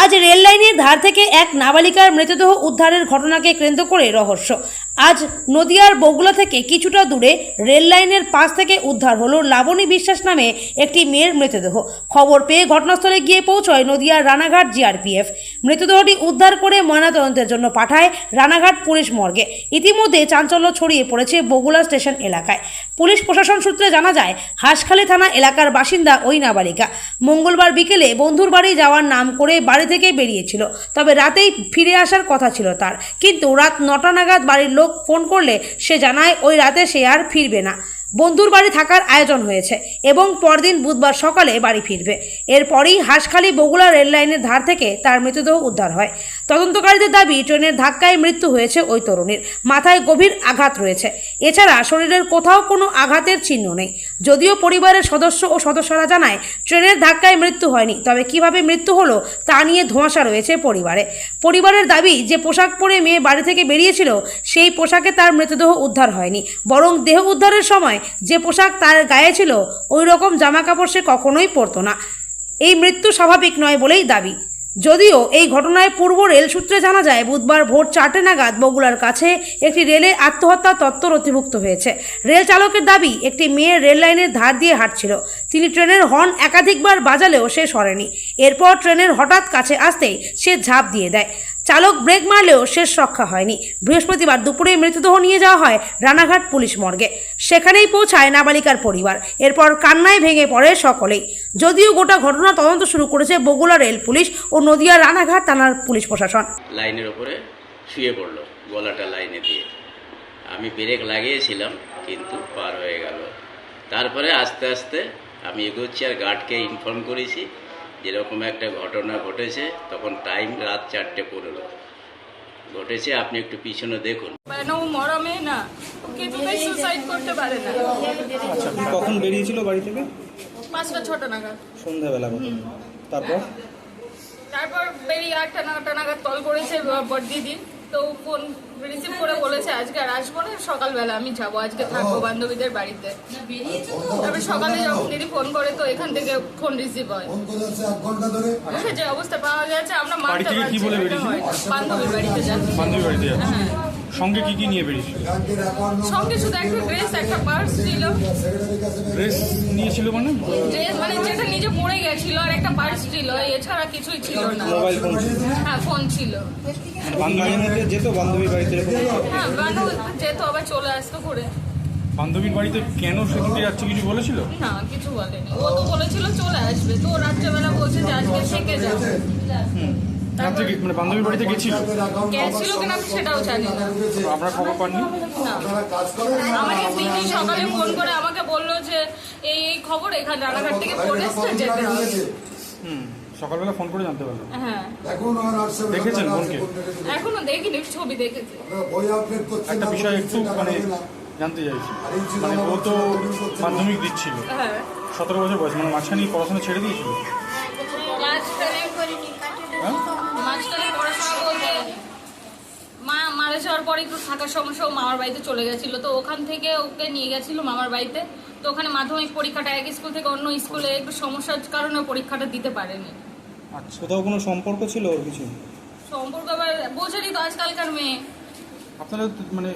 আজ রেললাইনের ধার থেকে এক নাবালিকার মৃতদেহ উদ্ধারের ঘটনাকে কেন্দ্র করে রহস্য। আজ নদিয়ার বগুলা থেকে কিছুটা দূরে রেললাইনের পাশ থেকে উদ্ধার হলো লাবণী বিশ্বাস নামে একটি মেয়ের মৃতদেহ। খবর পেয়ে ঘটনাস্থলে গিয়ে পৌঁছয় নদিয়ার রানাঘাট জিআরপিএফ। মৃতদেহটি উদ্ধার করে ময়নাতদন্তের জন্য পাঠায় রানাঘাট পুলিশ মর্গে। ইতিমধ্যে চাঞ্চল্য ছড়িয়ে পড়েছে বগুলা স্টেশন এলাকায়। পুলিশ প্রশাসন সূত্রে জানা যায়, হাঁসখালী থানা এলাকার বাসিন্দা ওই নাবালিকা। মঙ্গলবার বিকেলে বন্ধুর বাড়ি যাওয়ার নাম করে বাড়ি থেকে বেরিয়েছিল, তবে রাতেই ফিরে আসার কথা ছিল তার। কিন্তু রাত নটা নাগাদ বাড়ির লোক ফোন করলে সে জানায়, ওই রাতে সে আর ফিরবে না। বন্ধুর বাড়ি থাকার আয়োজন হয়েছে এবং পরদিন বুধবার সকালে বাড়ি ফিরবে। এরপরই হাঁসখালি বগুড়া রেললাইনের ধার থেকে তার মৃতদেহ উদ্ধার হয়। তদন্তকারীদের দাবি, ট্রেনের ধাক্কায় মৃত্যু হয়েছে ওই তরুণীর। মাথায় গভীর আঘাত রয়েছে। এছাড়া শরীরের কোথাও কোনো আঘাতের চিহ্ন নেই। যদিও পরিবারের সদস্য ও সদস্যরা জানায়, ট্রেনের ধাক্কায় মৃত্যু হয়নি। তবে কীভাবে মৃত্যু হলো তা নিয়ে ধোঁয়াশা রয়েছে পরিবারে। পরিবারের দাবি, যে পোশাক পরে মেয়ে বাড়ি থেকে বেরিয়েছিল, সেই পোশাকে তার মৃতদেহ উদ্ধার হয়নি। বরং দেহ উদ্ধারের সময় যে পোশাক তার গায়ে ছিল, ওই রকম জামা কাপড় সে কখনোই পরতো না। এই মৃত্যু স্বাভাবিক নয় বলেই দাবি। যদিও এই ঘটনায় পূর্ব রেল সূত্রে জানা যায়, বুধবার ভোর চারটে নাগাদ বগুড়ার কাছে একটি রেলের আত্মহত্যা তত্ত্ব নথিভুক্ত হয়েছে। রেল চালকের দাবি, একটি মেয়ে রেল লাইনের ধার দিয়ে হাঁটছিল। তিনি ট্রেনের হর্ন একাধিকবার বাজালেও সে সরেনি। এরপর ট্রেনের হঠাৎ কাছে আসতেই সে ঝাঁপ দিয়ে দেয়। চালক ব্রেক মারলেও শেষ রক্ষা হয়নি। বৃহস্পতিবার দুপুরে মৃতদেহ নিয়ে যাওয়া হয় রানাঘাট পুলিশ মর্গে। সেখানেই পৌঁছায় নাবালিকার পরিবার। এরপর কান্নায় ভেঙে পড়ে সকলেই। যদিও গোটা ঘটনা তদন্ত শুরু করেছে বগুলা রেল পুলিশ ও নদিয়া রানাঘাট থানার পুলিশ প্রশাসন। লাইনের ওপরে শুয়ে পড়ল গলাটা লাইনে দিয়ে। আমি ব্রেক লাগিয়েছিলাম, কিন্তু পার হয়ে গেল। তারপরে আস্তে আস্তে আমি এগোচ্ছি আর গার্ডকে ইনফর্ম করেছি। যেরকম একটা ঘটনা ঘটেছে তখন টাইম রাত চারটে পনেরো। ঘটেছে আপনি একটু পিছনে দেখুন। মানে ও মরা না ও কিছুতেই সুসাইড করতে পারে না। আচ্ছা কখন বেরিয়েছিল বাড়ি থেকে? পাঁচটা ছটা নাগাদ। সন্ধ্যাবেলা তারপর? তারপর বেরিয়ে আটটা নটা নাগাদ কল করেছে বড় দিদি। তো ফোন রিসিভ করে বলেছে আজকে আর আসব না সকালবেলা আমি যাব আজকে থাকব বান্ধবীদের বাড়িতে। তারপরে সকালে যখন দিদি ফোন করে তো এখান থেকে ফোন রিসিভ হয়। যে অবস্থা পাওয়া গেছে আমরা মানতে পারছি? হয়। বান্ধবীর বাড়িতে যাচ্ছি। বান্ধবীর বাড়িতে যাচ্ছে। হ্যাঁ। সঙ্গে কি কি নিয়ে বেরিয়েছিল? সঙ্গে শুধু একটা ড্রেস একটা পার্স ছিল। ড্রেস নিয়েছিল মানে? ড্রেস মানে যেটা নিজে পড়ে গেছিল আর একটা পার্স ছিল এছাড়া কিছুই ছিল না। মোবাইল ফোন ছিল। হ্যাঁ ফোন ছিল। বান্ধবীর মধ্যে যেত বান্ধবীর বাড়িতে হ্যাঁ বান্ধব যেত আবার চলে আসতো করে বান্ধবীর বাড়িতে কেন সেদিকে যাচ্ছে কিছু বলেছিল? না কিছু বলেনি। ও তো বলেছিল চলে আসবে। তো রাত্রেবেলা বলছে যে আজকে থেকে যাবে। কি- মানে বান্ধবীর বাড়িতে গেছিল? গেছিল কিনা আমি সেটাও জানি না। তো খবর পাননি আমাকে দিদি সকালে ফোন করে আমাকে বলল যে এই এই খবর এখানে রানাঘাট থেকে ফোন এসছে যেতে হুম সকালবেলা ফোন করে জানতে পারলাম। হ্যাঁ। দেখেছেন বোনকে এখনও দেখিনি ছবি দেখেছি। একটা বিষয় একটু মানে জানতে চাইছি। মানে ও তো মাধ্যমিক দিচ্ছিল। হ্যাঁ। সতেরো বছর বয়স মানে মাঝখানে পড়াশোনা ছেড়ে দিয়েছিল। মারা যাওয়ার পরে একটু থাকার সমস্যা ও মামার বাড়িতে চলে গেছিল। তো ওখান থেকে ওকে নিয়ে গেছিল মামার বাড়িতে। তো ওখানে মাধ্যমিক পরীক্ষাটা এক স্কুল থেকে অন্য স্কুলে একটু সমস্যার কারণে পরীক্ষাটা দিতে পারেনি। আচ্ছা কোথাও কোনো সম্পর্ক ছিল ওর কিছু? সম্পর্ক আবার বোঝেনি তো আজকালকার মেয়ে। আপনারা তো মানে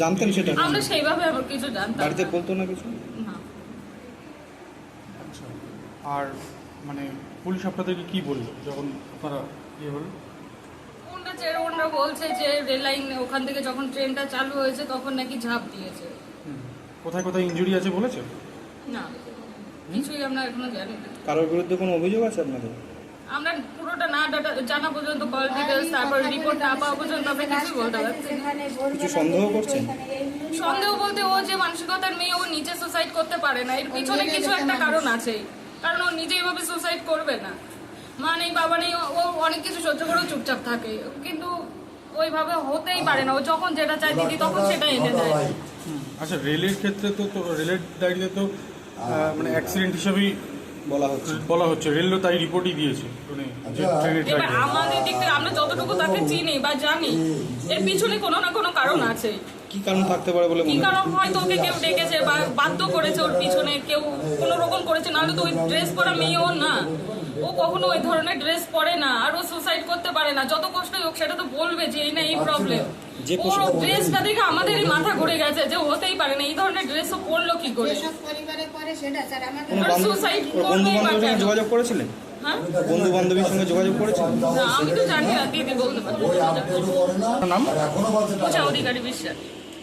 জানতেন সেটা? আমরা সেইভাবে আবার কিছু জানতাম বাড়িতে বলতো না কিছু? না। আচ্ছা আর মানে পুলিশ আপনাদেরকে কি বলল যখন আপনারা ইয়ে হলো? কোনটা বলছে যে রেল লাইন ওখান থেকে যখন ট্রেনটা চালু হয়েছে তখন নাকি ঝাঁপ দিয়েছে। কোথায় কোথায় ইনজুরি আছে বলেছে? না কিছুই আমরা এখনও জানি না। কারোর বিরুদ্ধে কোনো অভিযোগ আছে আপনাদের? আমরা পুরোটা না ডাটা জানা পর্যন্ত কল ডিটেলস তারপর রিপোর্ট না পাওয়া পর্যন্ত আমরা কিছুই বলতে পারছি না কিছু সন্দেহ করছেন? সন্দেহ বলতে ও যে মানসিকতার মেয়ে ও নিচে সুসাইড করতে পারে না। এর পিছনে কিছু একটা কারণ আছে কারণ ও নিজে এভাবে সুসাইড করবে না। মা নেই বাবা নেই ও- অনেক কিছু সহ্য করেও চুপচাপ থাকে। কিন্তু ওইভাবে হতেই পারে না। ও যখন যেটা চায় দিদি তখন সেটা এনে দেয়। আচ্ছা রেলের ক্ষেত্রে তো তো রেলের ডায়েরিতে তো মানে অ্যাক্সিডেন্ট হিসাবেই বলা হচ্ছে। বলা হচ্ছে। রেলও তাই রিপোর্টই দিয়েছে। মানে যে এবার আমাদের দিক থেকে আমরা যতটুকু তাকে চিনি বা জানি এর পিছনে কোনো না কোনো কারণ আছে। কি কারণ থাকতে পারে বলে কি মনে হয়? কারণ হয়তো ওকে কেউ ডেকেছে বা বাধ্য করেছে ওর পিছনে কেউ কোনো রকম করেছে নাহলে তো ওই ড্রেস পরা মেয়ে ওর না। ও কখনো ওই ধরনের ড্রেস পরে না আর ও সুসাইড করতে পারে না যত কষ্টই হোক সেটা তো বলবে যে এই না এই প্রবলেম যে ড্রেসটা দেখে আমাদেরই মাথা ঘুরে গেছে যে হতেই পারে না এই ধরনের ড্রেস ও পরলো কি করে? কেন? যোগাযোগ করেছিলেন হ্যাঁ? বন্ধু বান্ধবীর সঙ্গে যোগাযোগ করেছিলেন আমি তো জানি না দিদি বলতে পারব। নাম? পূজা অধিকারী বিশ্বাস।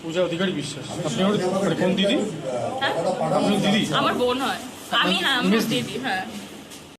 পূজা অধিকারী বিশ্বাস। আপনি মানে কোন দিদি? হ্যাঁ? দিদি? আমার বোন হয়। আমি হ্যাঁ আমার দিদি হ্যাঁ।